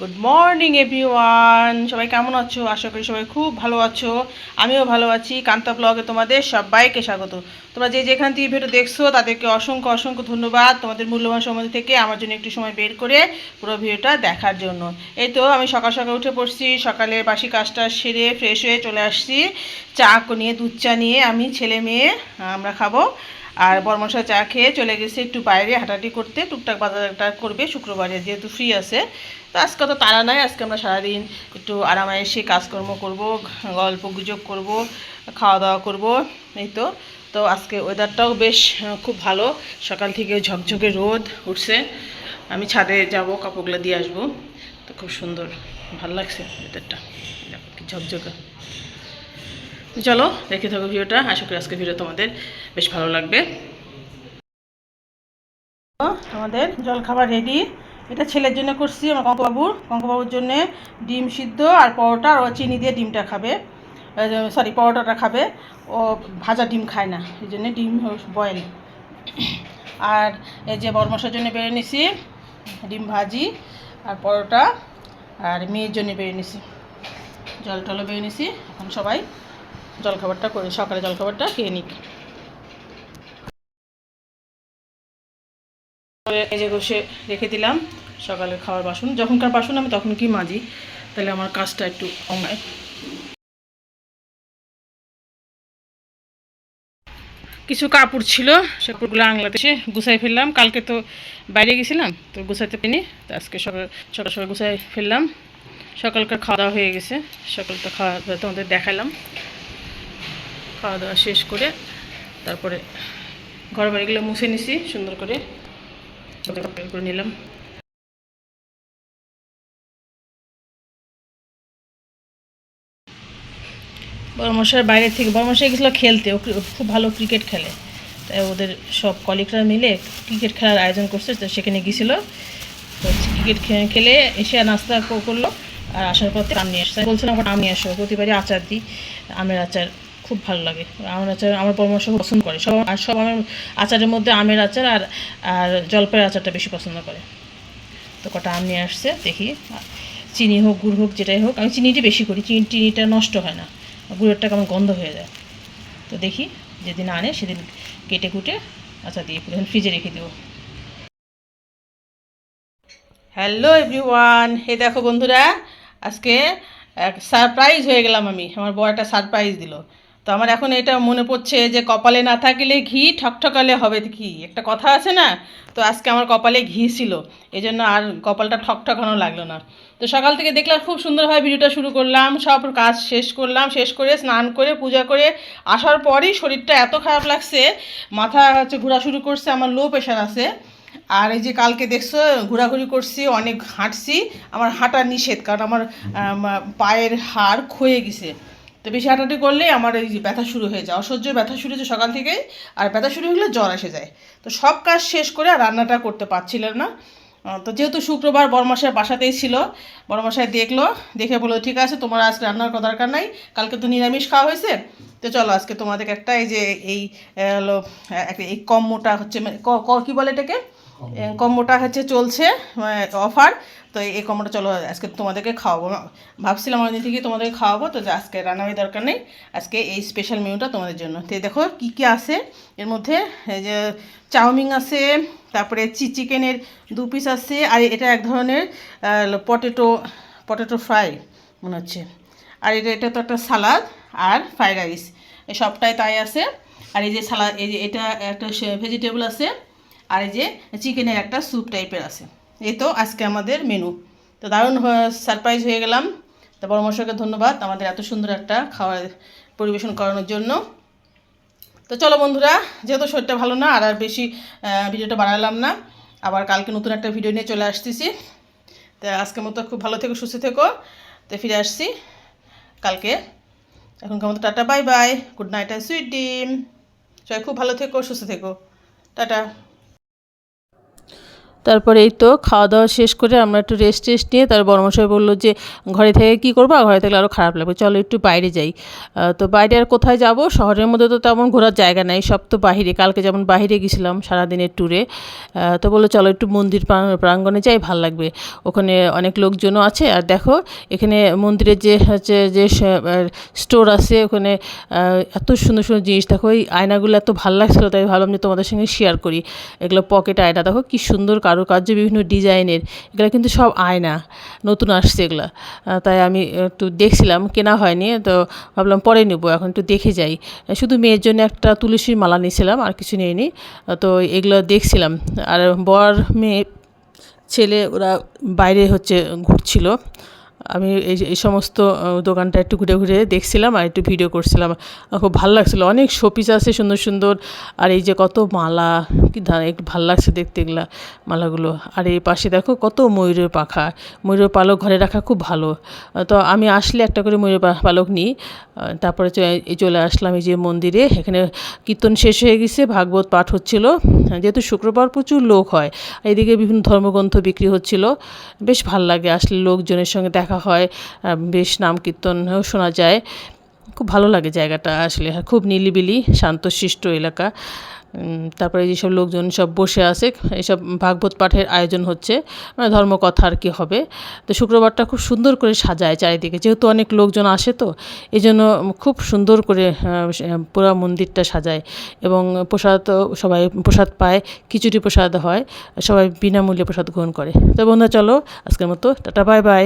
Good morning everyone সবাই কেমন আছো? আশা করি সবাই খুব ভালো আছো। আমিও ভালো আছি। কান্তা ব্লগে তোমাদের সবাইকে স্বাগত। তোমরা যে যেখান থেকে ভিডিও দেখছ, তাদেরকে অসংখ্য অসংখ্য ধন্যবাদ তোমাদের মূল্যবান সময় থেকে আমার জন্য একটু সময় বের করে পুরো ভিডিওটা দেখার জন্য। এই তো আমি সকাল সকাল উঠে পড়ছি সকালে বাসি কাজটা সেরে ফ্রেশ হয়ে চলে আসছি। চা নিয়ে, দুধ চা নিয়ে আমি ছেলে মেয়ে, আমরা খাব। আর বর্মশা চা খেয়ে চলে গেছে একটু বাইরে হাঁটাহাঁটি করতে। টুকটাক বাজারটা করবে শুক্রবারে, যেহেতু ফ্রি আছে। তো আজকে তো তারা নাই, আজকে আমরা সারাদিন একটু আরামে এসে কাজকর্ম করব, গল্প গুজব করব খাওয়া দাওয়া করব, এই তো। তো আজকে ওয়েদারটাও বেশ খুব ভালো। সকাল থেকে ঝকঝকে রোদ উঠছে। আমি ছাদে যাব, কাপড়গুলো দিয়ে আসব। তো খুব সুন্দর, ভালো লাগছে ওয়েদারটা ঝকঝকে। চলো দেখে থাকো ভিডিওটা। আশা করি আজকে ভিডিও তোমাদের বেশ ভালো লাগবে। আমাদের জলখাবার রেডি এটা ছেলের জন্য করছি, আমার কঙ্কবাবুর। কঙ্কবাবুর জন্য ডিম সিদ্ধ আর পরোটা, আর চিনি দিয়ে ডিমটা খাবে। সরি পরোটাটা খাবে। ও ভাজা ডিম খায় না, এই জন্যে ডিম বয়েল আর এই যে বরমশার জন্য বেড়ে নিছি, ডিম ভাজি আর পরোটা। আর মেয়ের জন্য বেড়ে নিছি। জল টলও বেড়ে নিছি, এখন সবাই জলখাবারটা করে, সকালে জলখাবারটা খেয়ে নিক। যে বসে রেখে দিলাম সকালে খাওয়ার বাসন, যখনকার বাসন আমি তখন কি মাজি। তাহলে আমার কাজটা একটু কমায় কিছু কাপড় ছিল, সে কাপড়গুলো আংলাতে এসে গুছাই ফেললাম। কালকে তো বাইরে গেছিলাম, তো গুছাইতে পারিনি, তো আজকে সকাল সকাল সকাল গুছাই ফেললাম। সকালকার খাওয়া দাওয়া হয়ে গেছে, সকালটা খাওয়া দাওয়া তোমাদের দেখালাম। খাওয়া দাওয়া শেষ করে তারপরে ঘর বাড়িগুলো মুছে নিছি, সুন্দর করে করে নিলাম। বড়মশাই বাইরে থেকে, বড়মশাই গেছিল খেলতে, ও খুব ভালো ক্রিকেট খেলে। তাই ওদের সব কলিগরা মিলে ক্রিকেট খেলার আয়োজন করছে, তো সেখানে গেছিল। তো ক্রিকেট খেলে এসে নাস্তা করল, আর আসার পর আম নিয়ে আসছে বলছিলাম আম নিয়ে আসো প্রতিবারই আচার দিই, আমের আচার খুব ভালো লাগে। আমের আচার, আমার পরামর্শ পছন্দ করে। সব, আর সব আমার আচারের মধ্যে আমের আচার আর আর জলপাইয়ের আচারটা বেশি পছন্দ করে। তো কটা আম নিয়ে আসছে, দেখি। চিনি হোক, গুড় হোক, যেটাই হোক, আমি চিনিটা বেশি করি। চিনি, চিনিটা নষ্ট হয় না। গুড়েরটা কেমন গন্ধ হয়ে যায়। তো দেখি, যেদিন আনে সেদিন কেটে কুটে আচ্ছা দিয়ে ফ্রিজে রেখে দেবো। হ্যালো এভরিওয়ান হে দেখো বন্ধুরা, আজকে সারপ্রাইজ হয়ে গেলাম আমি। আমার বড় একটা সারপ্রাইজ দিল। তো আমার এখন এটা মনে পড়ছে যে কপালে না থাকলে ঘি, ঠকঠকালে হবে ঘি। একটা কথা আছে না? তো আজকে আমার কপালে ঘি ছিল। এই জন্য আর কপালটা ঠকঠকানো লাগল না। তো সকাল থেকে দেখলাম খুব সুন্দরভাবে ভিডিওটা শুরু করলাম, সব কাজ শেষ করলাম, শেষ করে স্নান করে, পূজা করে আসার পরই শরীরটা এত খারাপ লাগছে, মাথা হচ্ছে ঘোরা শুরু করছে, আমার লো প্রেশার আছে। আর এই যে কালকে দেখছ, ঘোরাঘুরি করছি, অনেক হাঁটছি, আমার হাঁটা নিষেধ, কারণ আমার পায়ের হাড় ক্ষয়ে গেছে। তো বেশি হাঁটাহাঁটি করলে আমার এই যে ব্যথা শুরু হয়ে যায়। অসহ্য ব্যথা শুরু হয়েছে সকাল থেকেই, আর ব্যথা শুরু হলে জ্বর এসে যায়। তো সব কাজ শেষ করে আর রান্নাটা করতে পারছিলাম না। তো যেহেতু শুক্রবার বড়মশাই বাসাতেই ছিল বড়মশাই দেখল, দেখে বলল, ঠিক আছে, তোমার আজকে রান্নার কথা দরকার নাই, কালকে তো নিরামিষ খাওয়া হয়েছে। তো চলো, আজকে তোমাদেরকে একটা এই যে, এই একটা এই কম্বোটা হচ্ছে মানে ক- বলে এটাকে? কম্বোটা হচ্ছে চলছে অফার তো এই কম্বোটা চলো আজকে তোমাদেরকে খাওয়াবো। ভাবছিলাম অনেকদিন থেকে তোমাদেরকে খাওয়াবো, তো আজকে রান্নাবাড়ি দরকার নেই। আজকে এই স্পেশাল মেনুটা তোমাদের জন্য। তো দেখো কী কী আছে। এর মধ্যে এই যে চাউমিন আছে, তারপরে চি চিকেনের দু পিস আছে, আর এটা এক ধরনের পটেটো পটেটো ফ্রাই মনে হচ্ছে। আর এটা এটা তো একটা সালাদ আর ফ্রাইড রাইস সবটাই তাই আছে। আর এই যে সালাদ এই যে এটা একটা ভেজিটেবল আছে। আর এই যে চিকেনের একটা স্যুপ টাইপের আছে। এই তো আজকে আমাদের মেনু তো দারুণ সারপ্রাইজ হয়ে গেলাম। তো পরামর্শকে ধন্যবাদ আমাদের এত সুন্দর একটা খাবার পরিবেশন করানোর জন্য। তো চলো বন্ধুরা, যেহেতু শরীরটা ভালো না, আর আর বেশি ভিডিওটা বাড়ালাম না, আবার কালকে নতুন একটা ভিডিও নিয়ে চলে আসতেছি। তো আজকের মতো খুব ভালো থেকো, সুস্থ থেকো। তো ফিরে আসছি কালকে। এখনকার মতো tata bye bye good night and sweet dream সবাই খুব ভালো থেকো, সুস্থ থেকো। টাটা। তারপরে এই তো খাওয়া দাওয়া শেষ করে আমরা একটু রেস্ট টেস্ট নিয়ে তার বড়মশাই বলল যে, ঘরে থেকে কি করব? ঘরে থাকলে আরও খারাপ লাগবে। চলো একটু বাইরে যাই। তো বাইরে আর কোথায় যাব? শহরের মধ্যে তো তেমন ঘোরার জায়গা নাই, সব তো বাহিরে কালকে যেমন বাইরে গেছিলাম সারাদিনের ট্যুরে তো বলল, চলো একটু মন্দির প্রাঙ্গ- প্রাঙ্গণে যাই, ভালো লাগবে। ওখানে অনেক লোকজনও আছে। আর দেখো, এখানে মন্দিরের যে হচ্ছে যে স্টোর আছে, ওখানে এত সুন্দর সুন্দর জিনিস। দেখো, এই আয়নাগুলো এত ভালো লাগছিল, তাই ভাবলাম যে তোমাদের সঙ্গে শেয়ার করি। এগুলো পকেট আয়না। দেখো, কি সুন্দর কারুকার্য বিভিন্ন ডিজাইনের, এগুলো কিন্তু সব আয়না, নতুন আসছে এগুলো। তাই আমি একটু দেখছিলাম, কেনা হয়নি, তো ভাবলাম পরে নেব, এখন একটু দেখে যাই। শুধু মেয়ের জন্য একটা তুলসীর মালা নিয়েছিলাম, আর কিছু নিইনি, তো এগুলো দেখছিলাম। আর বর মেয়ে, ছেলে ওরা বাইরে হচ্ছে ঘুরছিল আমি এই এই সমস্ত দোকানটা একটু ঘুরে ঘুরে দেখছিলাম আর একটু ভিডিও করছিলাম। খুব ভালো লাগছিল। অনেক শোপিস আছে সুন্দর সুন্দর। আর এই যে কত মালা, কি একটু ভালো লাগছে দেখতে এগুলা মালাগুলো। আর এই পাশে দেখো কত ময়ূরের পাখা। ময়ূরের পালক ঘরে রাখা খুব ভালো। তো আমি আসলে একটা করে ময়ূরের পালক নিই। তারপরে চলে আসলাম এই যে মন্দিরে। এখানে কীর্তন শেষ হয়ে গেছে, ভাগবত পাঠ হচ্ছিল। যেহেতু শুক্রবার প্রচুর লোক হয় এদিকে বিভিন্ন ধর্মগ্রন্থ বিক্রি হচ্ছিল। বেশ ভালো লাগে আসলে লোকজনের সঙ্গে দেখা হয় বেশ নাম কীর্তনও শোনা যায়। খুব ভালো লাগে জায়গাটা আসলে খুব নিলিবিলি, শান্তশিষ্ট এলাকা। তারপরে যেসব লোকজন সব বসে আছে এইসব ভাগবত পাঠের আয়োজন হচ্ছে মানে ধর্মকথা আর কি হবে। তো শুক্রবারটা খুব সুন্দর করে সাজায় চারিদিকে, যেহেতু অনেক লোকজন আসে তো এই জন্য খুব সুন্দর করে পুরো মন্দিরটা সাজায় এবং প্রসাদ সবাই প্রসাদ পায়, খিচুড়ি প্রসাদ হয়, সবাই বিনামূল্যে প্রসাদ গ্রহণ করে। তো বন্ধুরা, চলো আজকের মতো, টাটা, বাই বাই।